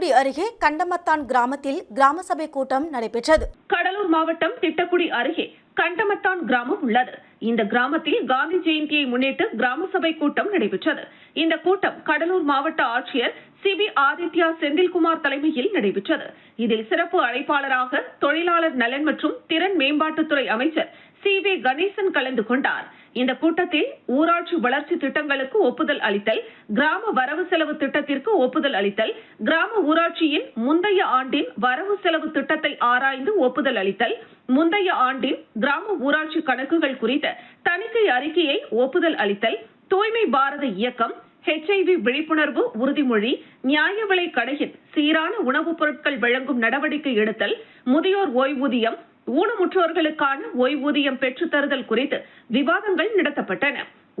திட்டக்குடி அருகே கண்டமத்தான் கிராமத்தில் கிராம சபை கூட்டம் நடைபெற்றது. கடலூர் மாவட்டம் திட்டக்குடி அருகே கண்டமத்தான் கிராமம் உள்ளது. இந்த கிராமத்தில் காந்தி ஜெயந்தியை முன்னிட்டு கிராம சபை கூட்டம் நடைபெற்றது. இந்த கூட்டம் கடலூர் மாவட்ட ஆட்சியர் சிபி ஆதித்யா செந்தில்குமார் தலைமையில் நடைபெற்றது. இதில் சிறப்பு அழைப்பாளராக தொழிலாளர் நலன் மற்றும் திறன் மேம்பாட்டுத்துறை அமைச்சர் சி வி கணேசன் கலந்து கொண்டார். இந்த கூட்டத்தில் ஊராட்சி வளர்ச்சி திட்டங்களுக்கு ஒப்புதல் அளித்தல் கிராம வரவு செலவு திட்டத்திற்கு ஒப்புதல் அளித்தல் கிராம ஊராட்சியின் முந்தைய ஆண்டின் வரவு செலவு திட்டத்தை ஆராய்ந்து ஒப்புதல் அளித்தல் முந்தைய ஆண்டின் கிராம ஊராட்சி கணக்குகள் குறித்த தணிக்கை அறிக்கையை ஒப்புதல் அளித்தல் தூய்மை பாரத இயக்கம் ஹெச்ஐவி விழிப்புணர்வு உறுதிமொழி நியாய விலை கடையில் சீரான உணவுப் பொருட்கள் வழங்கும் நடவடிக்கை எடுத்தல் முதியோர் ஓய்வூதியம் ஊனமுற்றோர்களுக்கான ஓய்வூதியம் பெற்றுத்தருதல் குறித்து விவாதங்கள் நடத்தப்பட்டன.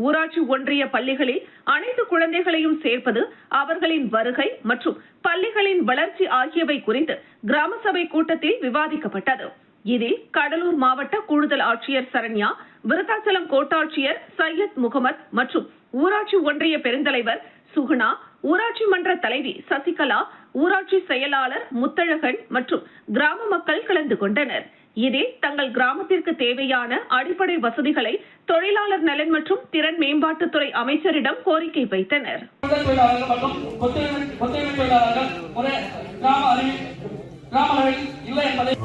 ஊராட்சி ஒன்றிய பள்ளிகளில் அனைத்து குழந்தைகளையும் சேர்ப்பது அவர்களின் வருகை மற்றும் பள்ளிகளின் வளர்ச்சி ஆகியவை குறித்து கிராம சபை கூட்டத்தில் விவாதிக்கப்பட்டது. இதில் கடலூர் மாவட்ட கூடுதல் ஆட்சியர் சரண்யா விருத்தாச்சலம் கோட்டாட்சியர் சையத் முகமது மற்றும் ஊராட்சி ஒன்றிய பெருந்தலைவர் சுகுணா ஊராட்சி மன்ற தலைவி சசிகலா ஊராட்சி செயலாளர் முத்தழகன் மற்றும் கிராம மக்கள் கலந்து கொண்டனர். இதில் தங்கள் கிராமத்திற்கு தேவையான அடிப்படை வசதிகளை தொழிலாளர் நலன் மற்றும் திறன் மேம்பாட்டுத்துறை அமைச்சரிடம் கோரிக்கை வைத்தனர். கிராம அளவில் இல்லை என்பதை